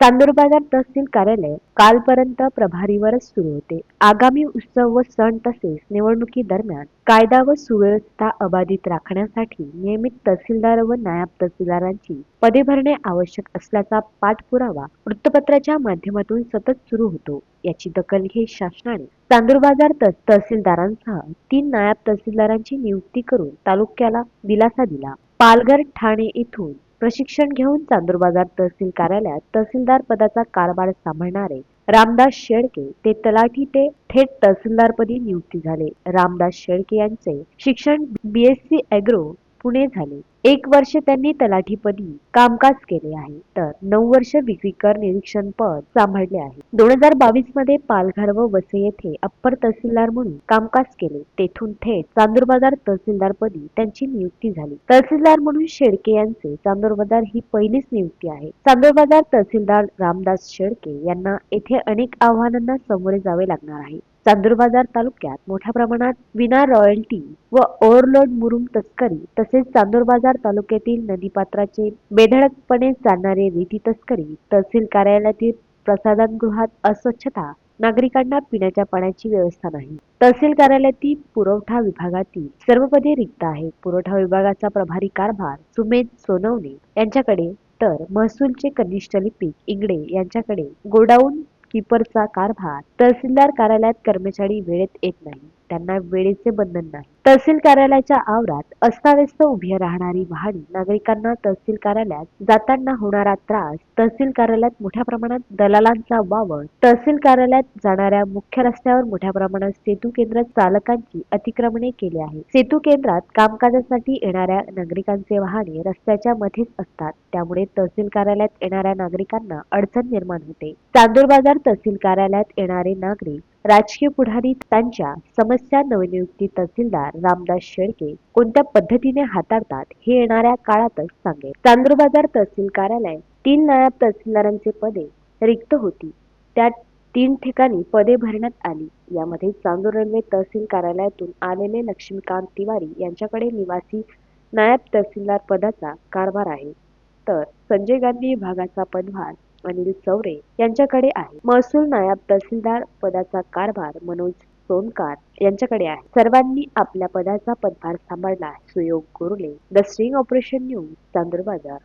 चांदूर बाजार तहसील कार्यालय कालपर्यंत प्रभारीवरच सुरू होते. आगामी उत्सव व सण तसेच निवडणुकी दरम्यान कायदा व सुव्यवस्था अबाधित राखण्यासाठी नियमित तहसीलदार व नायब तहसीलदारांची पदे भरणे आवश्यक असल्याचा पाठपुरावा वृत्तपत्राच्या माध्यमातून सतत सुरू होतो. याची दखल घेत शासनाने चांदूर बाजार तहसीलदारांसह तीन नायब तहसीलदारांची नियुक्ती करून तालुक्याला दिलासा दिला. पालघर ठाणे येथून प्रशिक्षण घेऊन चांदूर बाजार तहसील कार्यालयात तहसीलदार पदाचा कारभार सांभाळणारे रामदास शेळके ते तलाठी ते थेट तहसीलदारपदी नियुक्ती झाले. रामदास शेळके यांचे शिक्षण बीएससी अॅग्रो पुणे झाले. एक वर्ष त्यांनी तलाठीपदी कामकाज केले आहे. तर नऊ वर्ष विक्रीकर निरीक्षण पद सांभाळले आहे. दोन हजार बावीसमध्ये पालघर व वसे येथे अप्पर तहसीलदार म्हणून कामकाज केले. तेथून थेट चांदूरबाजार तहसीलदारपदी तहसीलदार पदी त्यांची नियुक्ती झाली. तहसीलदार म्हणून शेडके यांचे चांदूरबाजार ही पहिलीच नियुक्ती आहे. चांदूर बाजार तहसीलदार रामदास शेडके यांना येथे अनेक आव्हानांना सामोरे जावे लागणार आहे. चांदूर बाजार तालुक्यात मोठ्या प्रमाणात विना रॉयल्टी व ओव्हरलोड मुरुम तस्करी तसेच चांदूर बाजार तालुक्यातील नदीपात्राचे बेधडकपणे चालणारे रेती तस्करी तहसील कार्यालयातील प्रसादनगृहात अस्वच्छता नागरिकांना पिण्याच्या पाण्याची व्यवस्था नाही. तहसील कार्यालयातील पुरवठा विभागातील सर्व पदे रिक्त आहेत. पुरवठा विभागाचा प्रभारी कारभार सुमेध सोनवणे यांच्याकडे तर महसूलचे कनिष्ठ लिपिक इंगडे यांच्याकडे गोडाऊन कीपरचा कारभार तहसीलदार कार्यालयात कर्मचारी वेळेत येत नाही. त्यांना वेळेचे बंधन नाही. तहसील कार्यालयाच्या आवारात अस्ताव्यस्त उभी राहणारी वाहने नागरिकांना तहसील कार्यालयात जाताना होणारा त्रास तहसील कार्यालयात मोठ्या प्रमाणात दलालांचा वावर तहसील कार्यालयात जाणाऱ्या मुख्य रस्त्यावर मोठ्या प्रमाणात सेतू केंद्र चालकांची अतिक्रमणे केली आहे सेतू केंद्रात कामकाजासाठी येणाऱ्या नागरिकांचे वाहने रस्त्याच्या मध्येच असतात. त्यामुळे तहसील कार्यालयात येणाऱ्या नागरिकांना अडचण निर्माण होते. चांदूर बाजार तहसील कार्यालयात येणारे नागरिक राजकीय पुढारी त्यांच्या समस्या नवनियुक्ती तहसीलदार रामदास शेळके कोणत्या पद्धतीने हाताळतात हे येणाऱ्या काळातच सांगेल. चांदूर बाजार तहसील कार्यालय तीन नायब तहसीलदारांचे पदे रिक्त होती. त्या तीन ठिकाणी पदे भरण्यात आली. यामध्ये चांदूर रेल्वे तहसील कार्यालयातून आलेले लक्ष्मीकांत तिवारी यांच्याकडे निवासी नायब तहसीलदार पदाचा कारभार आहे. तर संजय गांधी विभागाचा पदभार अनिल चौरे यांच्याकडे आहे. महसूल नायब तहसीलदार पदाचा कारभार मनोज सोनकार यांच्याकडे आहे. सर्वांनी आपल्या पदाचा पदभार सांभाळला. Suyog Gorle the string operation news Chandur Bazar.